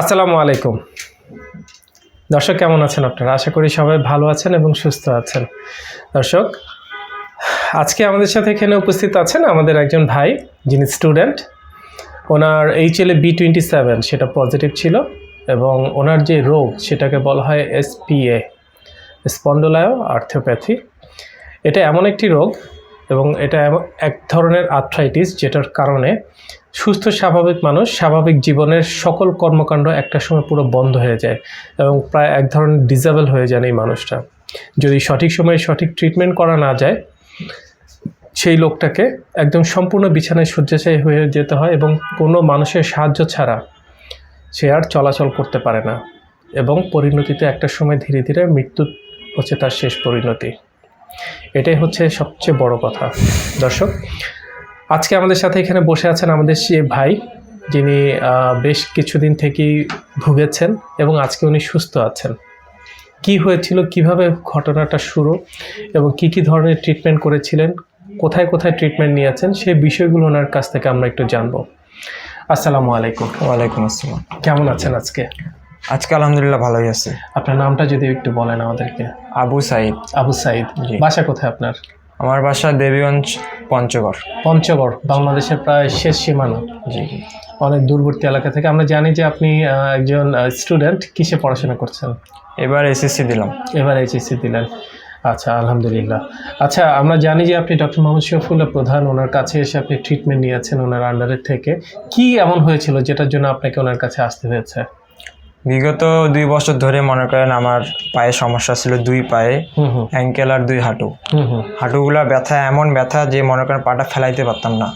আসসালামু আলাইকুম। দর্শক, কেমন আছেন আপনারা? আশা করি সবাই ভালো আছেন এবং সুস্থ আছেন। দর্শক, আজকে আমাদের সাথে এখানে উপস্থিত আছেন আমাদের একজন ভাই, যিনি স্টুডেন্ট। ওনার H L B twenty seven, সেটা পজিটিভ ছিল এবং ওনার যে রোগ, সেটাকে বলা হয় এসপিএ স্পন্ডোলায়ো আর্থোপ্যাথি। এটা এমন একটি রোগ এবং এটা এক ধরনের আর্থ্রাইটিস যেটার কারণে সুস্থ, স্বাভাবিক মানুষ, স্বাভাবিক জীবনের সকল কর্মকাণ্ড একটা সময় পুরো বন্ধ হয়ে যায় এবং প্রায় এক ধরনের ডিজেবল হয়ে যান এই মানুষটা। যদি সঠিক সময়ে সঠিক ট্রিটমেন্ট করা না যায়, সেই লোকটাকে একদম সম্পূর্ণ বিছানায় শয্যাশায়ী হয়ে যেতে হয় এবং কোনো মানুষের সাহায্য ছাড়া সে আর চলাচল করতে পারে না এবং পরিণতিতে একটা সময় ধীরে ধীরে মৃত্যু হচ্ছে তার শেষ পরিণতি। এটাই হচ্ছে সবচেয়ে বড় কথা। দর্শক আজকে আমাদের সাথে এখানে বসে আছেন আমাদের সে ভাই যিনি বেশ কিছুদিন থেকেই ভুগেছেন এবং আজকে উনি সুস্থ আছেন। কি হয়েছিল কীভাবে ঘটনাটা শুরু এবং কি কি ধরনের ট্রিটমেন্ট করেছিলেন কোথায় কোথায় ট্রিটমেন্ট নিয়েছেন সেই বিষয়গুলো ওনার কাছ থেকে আমরা একটু জানব। আসসালামু আলাইকুম। ওয়ালাইকুম আসসালাম। কেমন আছেন আজকে? আজকে আলহামদুলিল্লাহ ভালোই আছে। আপনার নামটা যদি একটু বলেন আমাদেরকে। আবু সাইদ। আবু সাইদ। বাসা কোথায় আপনার? আমার বাসা দেবীগঞ্জ পঞ্চগড়। পঞ্চগড় বাংলাদেশের প্রায় শেষ সীমানা। জি। অনেক দূরবর্তী এলাকা থেকে। আমরা জানি যে আপনি একজন স্টুডেন্ট কিসে পড়াশোনা করছেন? এবার এসএসসি দিলাম। এবার এইচএসসি দিলেন। আচ্ছা আলহামদুলিল্লাহ। আচ্ছা আমরা জানি যে আপনি ডক্টর মোহাম্মদ শফিউল্লাহ প্রধান ওনার কাছে এসে আপনি ট্রিটমেন্ট নিয়েছেন ওনার আন্ডারের থেকে। কি এমন হয়েছিল যেটার জন্য আপনাকে ওনার কাছে আসতে হয়েছে? বিগত দুই বছর ধরে মনে করেন আমার পায়ে সমস্যা ছিল দুই পায়ে অ্যাঙ্কেল আর দুই হাঁটু। হাঁটুগুলা ব্যথা এমন ব্যথা যে মনে করেন পাটা ফেলাইতে পারতাম না।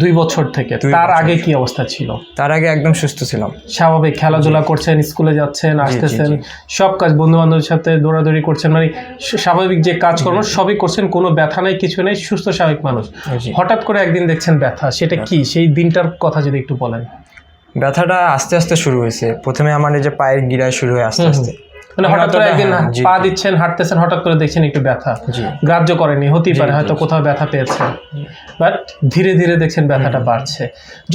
দুই বছর থেকে। তার আগে কি অবস্থা ছিল? তার আগে একদম সুস্থ ছিলাম। স্বাভাবিক খেলাধুলা করছেন স্কুলে যাচ্ছেন আসতেছেন সব কাজ বন্ধু বান্ধবের সাথে দৌড়াদৌড়ি করছেন মানে স্বাভাবিক যে কাজকর্ম সবই করছেন কোনো ব্যথা নেই কিছু নেই সুস্থ স্বাভাবিক মানুষ। হঠাৎ করে একদিন দেখছেন ব্যথা সেটা কি? সেই দিনটার কথা যদি একটু বলেন। ব্যথাটা আস্তে আস্তে শুরু হয়েছে। প্রথমে আমার এই যে পায়ের গিরায় শুরু হয় আস্তে আস্তে। মানে হঠাৎ করে একদিন হ্যাঁ, পা দিচ্ছেন হাঁটতেছেন হঠাৎ করে দেখছেন একটু ব্যথা। গ্রাহ্য করেনি হতেই পারে হয়তো কোথাও ব্যথা পেয়েছেন বাট ধীরে ধীরে দেখছেন ব্যথাটা বাড়ছে।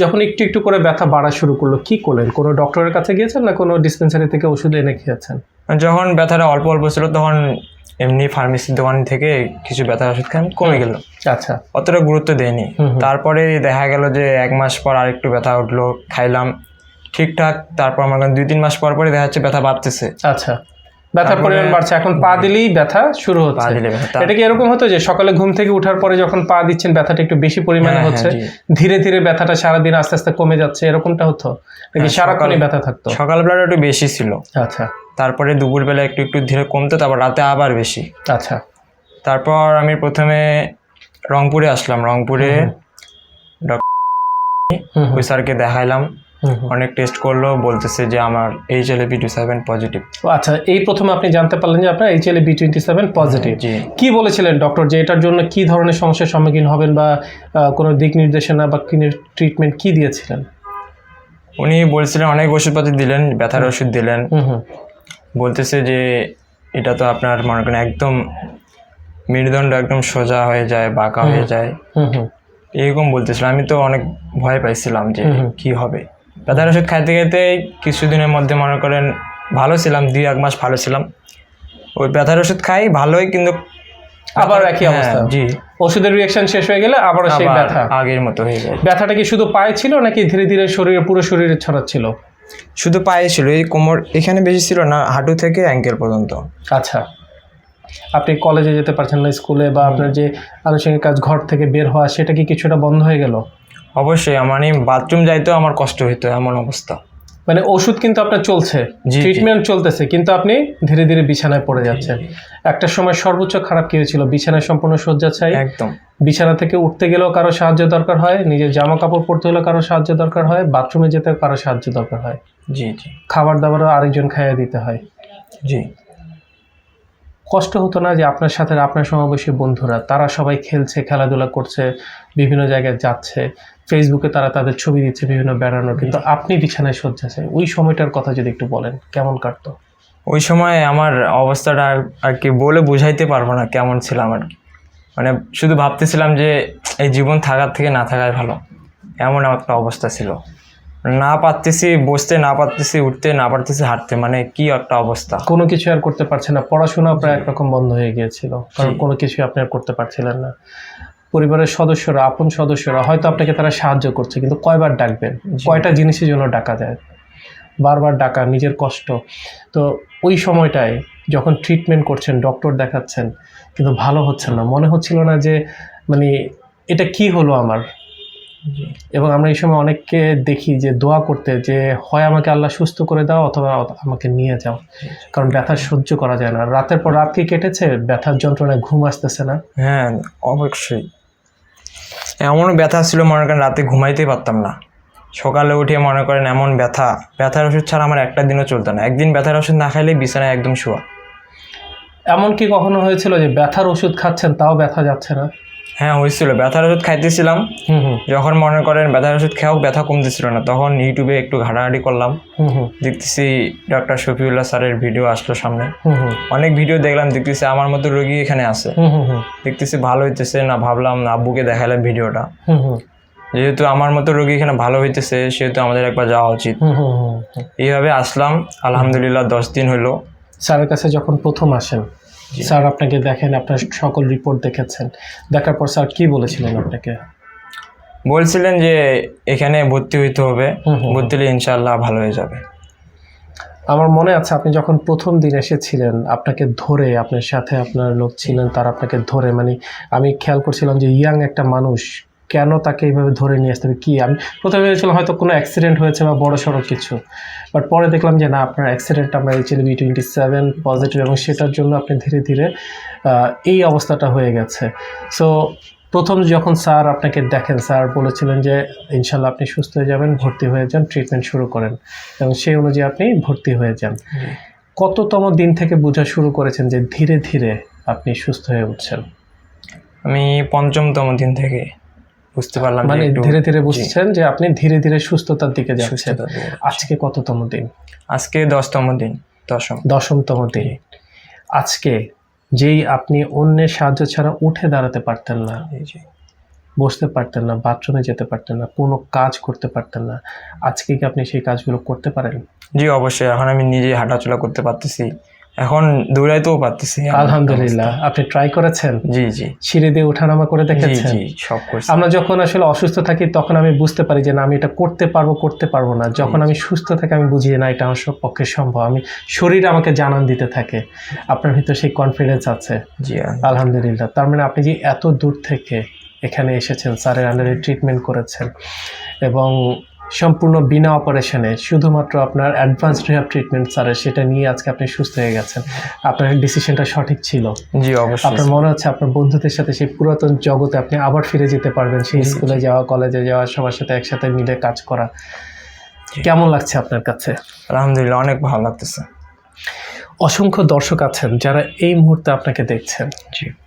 যখন একটু একটু করে ব্যথা বাড়া শুরু করল কি করলেন? কোনো ডক্টরের কাছে গিয়েছেন না কোনো ডিসপেন্সারি থেকে ওষুধ এনে খেয়েছেন? যখন ব্যথাটা অল্প অল্প ছিল তখন এমনি ফার্মেসির দোকান থেকে কিছু ব্যথার ওষুধ খান কমে গেল। আচ্ছা। অতটা গুরুত্ব দেয়নি। তারপরে দেখা গেল যে এক মাস পর আরেকটু ব্যথা উঠল খাইলাম। ঠিকঠাক তারপর আমার দুই তিন মাস পর পরে দেখা যাচ্ছে ব্যথা বাড়তেছে। আচ্ছা। ব্যথার পরিমাণ বাড়ছে। এখন পা দিলেই ব্যথা শুরু পা হচ্ছে। ব্যথা। এটা কি এরকম হতো যে সকালে ঘুম থেকে উঠার পরে যখন পা দিচ্ছেন ব্যথাটা একটু বেশি পরিমাণে হ্যাঁ, হচ্ছে? হ্যাঁ, ধীরে ধীরে ব্যথাটা সারাদিন আস্তে আস্তে কমে যাচ্ছে। এরকমটা হতো? নাকি হ্যাঁ, সারাক্ষণই ব্যথা থাকতো? সকালবেলাটা একটু বেশি ছিল। আচ্ছা। তারপরে দুপুরবেলা একটু একটু ধীরে কমতো তারপর রাতে আবার বেশি। আচ্ছা। তারপর আমি প্রথমে রংপুরে আসলাম। রংপুরে ওই স্যারকে দেখাইলাম। অনেক টেস্ট করল বলতেছে যে আমার H L P two seven positive ও আচ্ছা এই প্রথমে আপনি জানতে পারলেন যে আপনার H L B twenty seven positive জি। কি বলেছিলেন ডক্টর যে এটার জন্য কি ধরনের সমস্যার সম্মুখীন হবেন বা কোনো দিক নির্দেশনা বা ট্রিটমেন্ট কি দিয়েছিলেন? উনি বলছিলেন অনেক ওষুধপাতি দিলেন ব্যথার ওষুধ দিলেন। বলতেছে যে এটা তো আপনার মনে করেন একদম মেরুদণ্ড একদম সোজা হয়ে যায় বাঁকা হয়ে যায়। এরকম বলতেছিল। আমি তো অনেক ভয় পাইছিলাম যে। কি হবে। ব্যথার ওষুধ খাইতে খাইতে কিছুদিনের মধ্যে মনে করেন ভালো ছিলাম দুই এক মাস ভালো ছিলাম। ওই ব্যথার ওষুধ খাই ভালোই কিন্তু আবার একই হ্যাঁ, অবস্থা। জি। ওষুধের রিয়াকশন শেষ হয়ে গেলে আবার সেই ব্যথা। আগের মতো হয়ে যায়। ব্যথাটা কি শুধু পায়ে ছিল নাকি ধীরে ধীরে শরীরে পুরো শরীরে ছড়াচ্ছিল? শুধু পায়ে ছিল এই কোমর এখানে বেশি ছিল না হাঁটু থেকে অ্যাঙ্কেল পর্যন্ত। আচ্ছা। আপনি কলেজে যেতে পারছেন না স্কুলে বা আপনার যে আনুষঙ্গিক কাজ ঘর থেকে বের হওয়া সেটা কি কিছুটা বন্ধ হয়ে গেল? অবশ্যই মানে বাথরুম যাইতেও আমার কষ্ট হইতো এমন অবস্থা। মানে ওষুধ কিন্তু আপনার চলছে। ট্রিটমেন্ট চলতেছে কিন্তু আপনি ধীরে ধীরে বিছানায় পড়ে যাচ্ছেন। একটা সময় সর্বোচ্চ খারাপ কি হয়েছিল? বিছানায় সম্পূর্ণ শয্যাশায়ী একদম। বিছানা থেকে উঠতে গেলেও কারও সাহায্য দরকার হয় নিজের জামা কাপড় পরতে হলেও কারও সাহায্য দরকার হয় বাথরুমে যেতেও কারও সাহায্য দরকার হয়। জি জি। খাবার দাবারও আরেকজন খাইয়ে দিতে হয়। জি। কষ্ট হতো না যে আপনার সাথে আপনার সমাবেশী বন্ধুরা তারা সবাই খেলছে খেলাধুলা করছে বিভিন্ন জায়গায় যাচ্ছে। ফেসবুকে তারা তাদের ছবি দিচ্ছে বিভিন্ন বেড়ানোর কিন্তু আপনি বিছানায় শয্যাছে ওই সময়টার কথা যদি একটু বলেন কেমন কাটতো? ওই সময় আমার অবস্থাটা আর- কি বলে বুঝাইতে পারব না কেমন ছিলাম আর কি। মানে শুধু ভাবতেছিলাম যে এই জীবন থাকার থেকে না থাকাই ভালো। এমন একটা অবস্থা ছিল। না পারতেছি বসতে না পারতেছি উঠতে না পারতেছি হাঁটতে মানে কি একটা অবস্থা। কোনো কিছু আর করতে পারছে না। পড়াশোনা প্রায় একরকম বন্ধ হয়ে গিয়েছিল। কারণ কোনো কিছু আপনি আর করতে পারছিলেন না। পরিবারের সদস্যরা আপন সদস্যরা হয়তো আপনাকে তারা সাহায্য করছে কিন্তু কয়বার ডাকবেন? কয়টা জিনিসের জন্য ডাকা যায়? বারবার ডাকা নিজের কষ্ট। তো ওই সময়টায় যখন ট্রিটমেন্ট করছেন ডক্টর দেখাচ্ছেন কিন্তু ভালো হচ্ছে না। মনে হচ্ছিল না যে মানে এটা কি হলো আমার? এবং আমরা এই সময় অনেককে দেখি যে দোয়া করতে যে হয় আমাকে আল্লাহ সুস্থ করে দাও অথবা আমাকে নিয়ে যাও। কারণ ব্যথা সহ্য করা যায় না। রাতের পর রাত কি কেটেছে? ব্যথার যন্ত্রণায় ঘুম আসতেছে না? হ্যাঁ অবশ্যই। এমন ব্যথা ছিল মনে করেন রাতে ঘুমাইতেই পারতাম না। সকালে উঠে মনে করেন এমন ব্যথা, ব্যথার ওষুধ ছাড়া আমার একটা দিনও চলতো না। একদিন ব্যথার ওষুধ না খাইলেই বিছানায় একদম শোয়া। এমন কি কখনো হয়েছিল যে ব্যথার ওষুধ খাচ্ছেন তাও ব্যথা যাচ্ছে না? হ্যাঁ হয়েছিল। ব্যথার ওষুধ খাইতেছিলাম। যখন মনে করেন ব্যথার ওষুধ খেয়েও ব্যথা কমতেছিল না। তখন ইউটিউবে একটু ঘাটাঘাটি করলাম। দেখতেছি ডক্টর শফিউল্লাহ স্যারের ভিডিও আসলো সামনে। অনেক ভিডিও দেখলাম দেখতেছি আমার মতো রোগী এখানে আছে। দেখতেছি ভালো হইতেছে না ভাবলাম না আব্বুকে দেখালাম ভিডিওটা। যেহেতু আমার মতো রোগী এখানে ভালো হইতেছে সেহেতু আমাদের একবার যাওয়া উচিত। এইভাবে আসলাম আলহামদুলিল্লাহ দশ দিন হলো স্যারের কাছে যখন প্রথম আসেন স্যার আপনাকে দেখেন আপনার সকল রিপোর্ট দেখেছেন। দেখার পর স্যার কি বলেছিলেন আপনাকে? বলছিলেন যে এখানে ভর্তি হইতে হবে। ভর্তি হলে ইনশাল্লাহ ভালো হয়ে যাবে। আমার মনে আছে আপনি যখন প্রথম দিন এসেছিলেন আপনাকে ধরে আপনার সাথে আপনার লোক ছিলেন তার আপনাকে ধরে মানে আমি খেয়াল করছিলাম যে ইয়াং একটা মানুষ কেন তাকে এইভাবে ধরে নিয়ে আসতে হবে? কী? আমি প্রথমে ভেবেছিলাম হয়তো কোনো অ্যাক্সিডেন্ট হয়েছে বা বড় সড়ো কিছু। বাট পরে দেখলাম যে না আপনার অ্যাক্সিডেন্ট আমরা H L B twenty seven positive এবং সেটার জন্য আপনি ধীরে ধীরে এই অবস্থাটা হয়ে গেছে। সো প্রথম যখন স্যার আপনাকে দেখেন স্যার বলেছিলেন যে ইনশাল্লাহ আপনি সুস্থ হয়ে যাবেন ভর্তি হয়ে যান ট্রিটমেন্ট শুরু করেন। এবং সেই অনুযায়ী আপনি ভর্তি হয়ে যান। কততম দিন থেকে বোঝা শুরু করেছেন যে ধীরে ধীরে আপনি সুস্থ হয়ে উঠছেন? আমি পঞ্চমতম দিন থেকে বুঝতে পারলাম মানে ধীরে ধীরে বুঝছেন যে আপনি ধীরে ধীরে সুস্থতার দিকে যাচ্ছেন। আজকে কততম দিন? আজকে দশতম দিন দশম। দশমতম দিন। আজকে যেই আপনি অন্যের সাহায্য ছাড়া উঠে দাঁড়াতে পারতেন না। বসতে পারতেন না বাথরুমে যেতে পারতেন না কোনো কাজ করতে পারতেন না আজকে কি আপনি সেই কাজগুলো করতে পারেন? জি অবশ্যই। এখন আমি নিজে হাঁটাচলা করতে পারতেছি। এখন দৌড়াইতেও পারতেছি আলহামদুলিল্লাহ। আপনি ট্রাই করেছেন? জি জি। সিঁড়ি দিয়ে ওঠানামা করে দেখেছেন জি সব করছি। আমরা যখন আসলে অসুস্থ থাকি তখন আমি বুঝতে পারি যে না আমি এটা করতে পারব করতে পারব না। যখন আমি সুস্থ থাকি আমি বুঝি না এটা আমার সব পক্ষে সম্ভব। আমি শরীর আমাকে জানান দিতে থাকে। আপনার ভিতরে সেই কনফিডেন্স আছে। জি আলহামদুলিল্লাহ। তার মানে আপনি যে এত দূর থেকে এখানে এসেছেন স্যারের আন্ডারে ট্রিটমেন্ট করেছেন এবং সম্পূর্ণ বিনা অপারেশনে শুধুমাত্র আপনার অ্যাডভান্স রিহাব ট্রিটমেন্ট স্যারের সেটা নিয়ে আজকে আপনি সুস্থ হয়ে গেছেন। আপনার ডিসিশনটা সঠিক ছিল। জি অবশ্যই। আপনার মনে হচ্ছে আপনার বন্ধুদের সাথে সেই পুরাতন জগতে আপনি আবার ফিরে যেতে পারবেন সেই স্কুলে যাওয়া কলেজে যাওয়া সবার সাথে একসাথে মিলে কাজ করা। কেমন লাগছে আপনার কাছে? আলহামদুলিল্লাহ অনেক ভালো লাগতেছে। অসংখ্য দর্শক আছেন যারা এই মুহূর্তে আপনাকে দেখছেন। জি।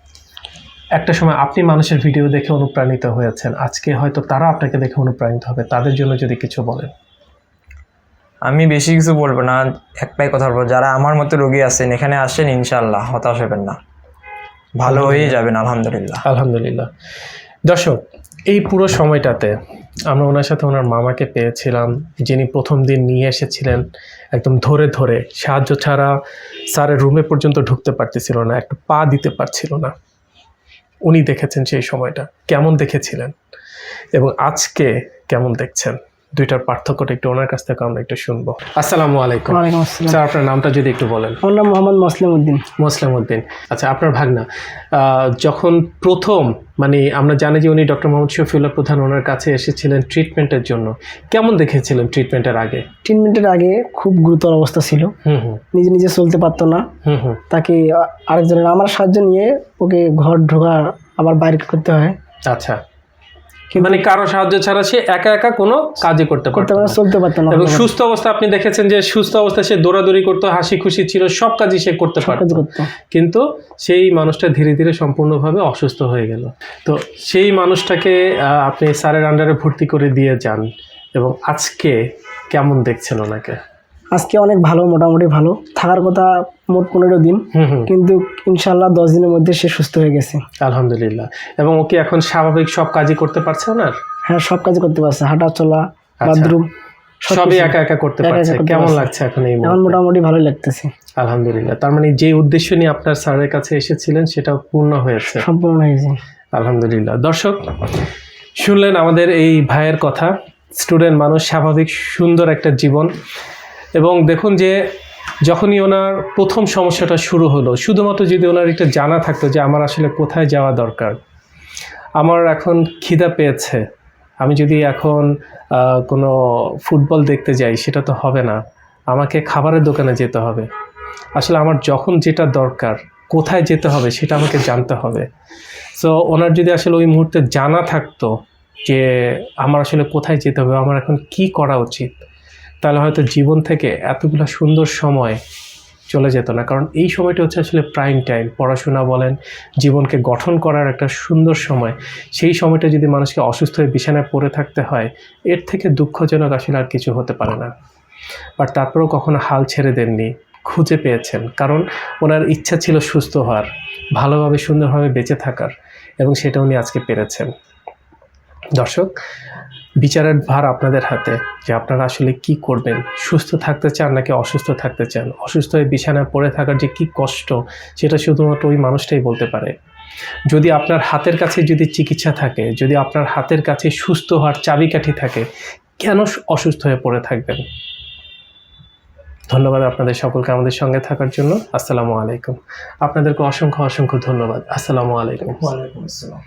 একটা সময় আপনি মানুষের ভিডিও দেখে অনুপ্রাণিত হয়েছেন। আজকে হয়তো তারা আপনাকে দেখে অনুপ্রাণিত হবে। তাদের জন্য যদি কিছু বলেন। আমি বেশি কিছু বলব না। একটাই কথা বলব যারা আমার মতো রোগী আছেন এখানে আসেন ইনশাল্লাহ হতাশ হবেন না। ভালো হয়ে যাবেন আলহামদুলিল্লাহ। আলহামদুলিল্লাহ। দর্শক এই পুরো সময়টাতে আমরা ওনার সাথে ওনার মামাকে পেয়েছিলাম যিনি প্রথম দিন নিয়ে এসেছিলেন। একদম ধরে ধরে সাহায্য ছাড়া স্যারের রুমে পর্যন্ত ঢুকতে পারতেছিল না একটু পা দিতে পারছিল না। উনি দেখেছেন সেই সময়টা। কেমন দেখেছিলেন? এবং আজকে কেমন দেখছেন? দুইটার পার্থক্যটা একটু ওনার কাছ থেকে আমরা একটু শুনব। আসসালামু আলাইকুম। ওয়ালাইকুম আসসালাম। স্যার আপনার নামটা যদি একটু বলেন। আমার নাম মোহাম্মদ মসলিম উদ্দিন। মোসলেম উদ্দিন। আচ্ছা আপনার ভাগনা যখন প্রথম মানে আমরা জানি যে উনি ডক্টর মোহাম্মদ শফিউল্লাহ প্রধান ওনার কাছে এসেছিলেন ট্রিটমেন্টের জন্য। কেমন দেখেছিলেন ট্রিটমেন্টের আগে? ট্রিটমেন্টের আগে খুব গুরুতর অবস্থা ছিল। হুম হুম। নিজে নিজে চলতে পারতো না। হুম হুম। তাকে আরেকজনের আমার সাহায্য নিয়ে ওকে ঘর ঢোকা আবার বাইরে করতে হয়। আচ্ছা। মানে কারও সাহায্য ছাড়া সে একা একা কোনো কাজই করতে পারতো না। চলতে পারতো না এবং সুস্থ অবস্থা আপনি দেখেছেন যে সুস্থ অবস্থা সে দৌড়াদৌড়ি করতো হাসি খুশি ছিল সব কাজই সে করতে পারতো। কিন্তু সেই মানুষটা ধীরে ধীরে সম্পূর্ণভাবে অসুস্থ হয়ে গেল। তো সেই মানুষটাকে আহ, আপনি স্যারের আন্ডারে ভর্তি করে দিয়ে যান। এবং আজকে কেমন দেখছেন ওনাকে? আজকে অনেক ভালো মোটামুটি ভালো। থাকার কথা মোট পনেরো দিন। কিন্তু ইনশাল্লাহ দশ দিনের মধ্যে সে সুস্থ হয়ে গেছে। আলহামদুলিল্লাহ। এবং ওকে এখন স্বাভাবিক সব কাজই করতে পারছে ওনার? হ্যাঁ সব কাজ করতে পারছে। হাঁটা চলা আচ্ছা। বাথরুম সবই একা একা করতে পারছে। কেমন লাগছে এখন এই এখন মোটামুটি ভালোই লাগতেছে। আলহামদুলিল্লাহ। তার মানে যে উদ্দেশ্য নিয়ে আপনার স্যারের কাছে এসেছিলেন সেটা পূর্ণ হয়েছে। সম্পূর্ণ হয়েছে। আলহামদুলিল্লাহ। দর্শক শুনলেন আমাদের এই ভাইয়ের কথা। স্টুডেন্ট মানুষ স্বাভাবিক সুন্দর একটা জীবন। এবং দেখুন যে যখনই ওনার প্রথম সমস্যাটা শুরু হলো, শুধুমাত্র যদি ওনার একটা জানা থাকতো যে আমার আসলে কোথায় যাওয়া দরকার। আমার এখন খিদা পেয়েছে। আমি যদি এখন কোনো ফুটবল দেখতে যাই, সেটা তো হবে না। আমাকে খাবারের দোকানে যেতে হবে। আসলে আমার যখন যেটা দরকার, কোথায় যেতে হবে, সেটা আমাকে জানতে হবে। সো ওনার যদি আসলে ওই মুহূর্তে জানা থাকতো যে আমার আসলে কোথায় যেতে হবে, আমার এখন কি করা উচিত তাহলে হয়তো জীবন থেকে এতগুলো সুন্দর সময় চলে যেত না। কারণ এই সময়টা হচ্ছে আসলে প্রাইম টাইম পড়াশোনা বলেন, জীবনকে গঠন করার একটা সুন্দর সময়। সেই সময়টা যদি মানুষকে অসুস্থ হয়ে বিছানায় পড়ে থাকতে হয়, এর থেকে দুঃখজনক আসলে আর কিছু হতে পারে না। বাট তারপরেও কখনো হাল ছেড়ে দেননি, খুঁজে পেয়েছেন। কারণ ওনার ইচ্ছা ছিল সুস্থ হওয়ার, ভালোভাবে সুন্দরভাবে বেঁচে থাকার, এবং সেটা উনি আজকে পেরেছেন। দর্শক বিচারের ভার আপনাদের হাতে যে আপনারা আসলে কি করবেন? সুস্থ থাকতে চান নাকি অসুস্থ থাকতে চান? অসুস্থ হয়ে বিছানায় পড়ে থাকার যে কি কষ্ট, সেটা শুধুমাত্র ওই মানুষটাই বলতে পারে। যদি আপনার হাতের কাছে যদি চিকিৎসা থাকে, যদি আপনার হাতের কাছে সুস্থ হওয়ার চাবিকাঠি থাকে, কেন অসুস্থ হয়ে পড়ে থাকবেন? ধন্যবাদ আপনাদের সকলকে আমাদের সঙ্গে থাকার জন্য। আসসালামু আলাইকুম। আপনাদেরকে অসংখ্য অসংখ্য ধন্যবাদ। আসসালামু আলাইকুম। ওয়ালাইকুম আসসালাম।